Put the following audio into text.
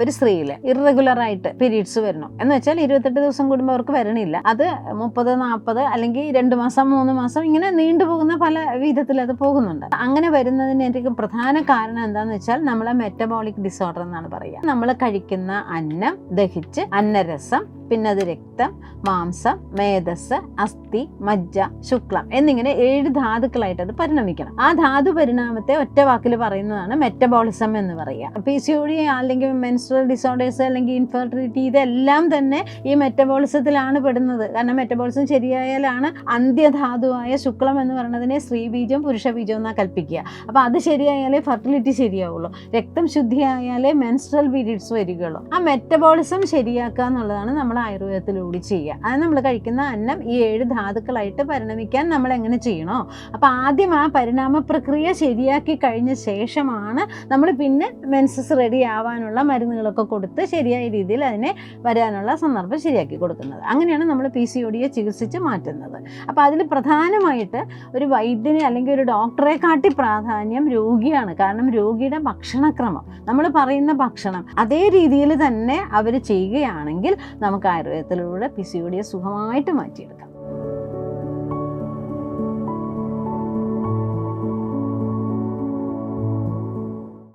ഒരു സ്ത്രീയിൽ ഇറഗുലർ ആയിട്ട് പീരീഡ്സ് വരണം. എന്ന് വെച്ചാൽ ഇരുപത്തെട്ട് ദിവസം കൂടുമ്പോൾ അവർക്ക് വരണില്ല. അത് മുപ്പത് നാൽപ്പത് അല്ലെങ്കിൽ രണ്ട് മാസം മൂന്ന് മാസം ഇങ്ങനെ നീണ്ടുപോകുന്ന പല വിധത്തിൽ അത് പോകുന്നുണ്ട്. അങ്ങനെ വരുന്നതിന് ഏറ്റവും പ്രധാന കാരണം എന്താണെന്ന് വെച്ചാൽ നമ്മളെ മെറ്റബോളിക് ഡിസോർഡർ എന്നാണ് പറയുക. നമ്മൾ കഴിക്കുന്ന അന്നം ദഹിച്ച് അന്നരസം പിന്നെ അത് രക്തം മാംസം മേധസ് അസ്ഥി മജ്ജ ശുക്ലം എന്നിങ്ങനെ ഏഴ് ധാതുക്കളായിട്ട് അത് പരിണമിക്കണം. ആ ധാതു പരിണാമത്തെ ഒറ്റ വാക്കിൽ പറയുന്നതാണ് മെറ്റബോളിസം എന്ന് പറയുക. പി സി ഒ അല്ലെങ്കിൽ മെൻസ്ട്രൽ ഡിസോർഡേഴ്സ് അല്ലെങ്കിൽ ഇൻഫെർട്ടിലിറ്റി ഇതെല്ലാം തന്നെ ഈ മെറ്റബോളിസത്തിലാണ് പെടുന്നത്. കാരണം മെറ്റബോളിസം ശരിയായാലാണ് അന്ത്യധാതുവായ ശുക്ലം എന്ന് പറയുന്നതിനെ സ്ത്രീബീജം പുരുഷബീജം എന്നാ കൽപ്പിക്കുക. അപ്പോൾ അത് ശരിയായാലേ ഫെർട്ടിലിറ്റി ശരിയാവുള്ളൂ. രക്തം ശുദ്ധിയായാലേ മെൻസ്ട്രൽ പീരീഡ്സ് വരികയുള്ളൂ. ആ മെറ്റബോളിസം ശരിയാക്കുക എന്നുള്ളതാണ് നമ്മൾ ആയുർവേദത്തിലൂടെ ചെയ്യുക. അത് നമ്മൾ കഴിക്കുന്ന അന്നം ഈ ഏഴ് ധാതുക്കളായിട്ട് പരിണമിക്കാൻ നമ്മൾ എങ്ങനെ ചെയ്യണോ? അപ്പോൾ ആദ്യം ആ പരിണാമ പ്രക്രിയ ശരിയാക്കി കഴിഞ്ഞ ശേഷമാണ് നമ്മൾ പിന്നെ മെൻസസ് റെഡി ആവാനുള്ള മരുന്നുകളൊക്കെ കൊടുത്ത് ശരിയായ രീതിയിൽ അതിനെ വരാനുള്ള സന്ദർഭം ശരിയാക്കി കൊടുക്കുന്നത്. അങ്ങനെയാണ് നമ്മൾ പി സി ഒ ഡിയെ ചികിത്സിച്ച് മാറ്റുന്നത്. അപ്പോൾ അതിൽ പ്രധാനമായിട്ട് ഒരു വൈദ്യനെ അല്ലെങ്കിൽ ഒരു ഡോക്ടറെ കാട്ടി പ്രാധാന്യം രോഗിയാണ്. കാരണം രോഗിയുടെ ഭക്ഷണക്രമം. നമ്മൾ പറയുന്ന ഭക്ഷണം അതേ രീതിയിൽ തന്നെ അവർ ചെയ്യുകയാണെങ്കിൽ നമുക്ക് ആയുർവേദത്തിലൂടെ പി സി ഒ ഡിയെ സുഖമായിട്ട് മാറ്റിയെടുക്കാം.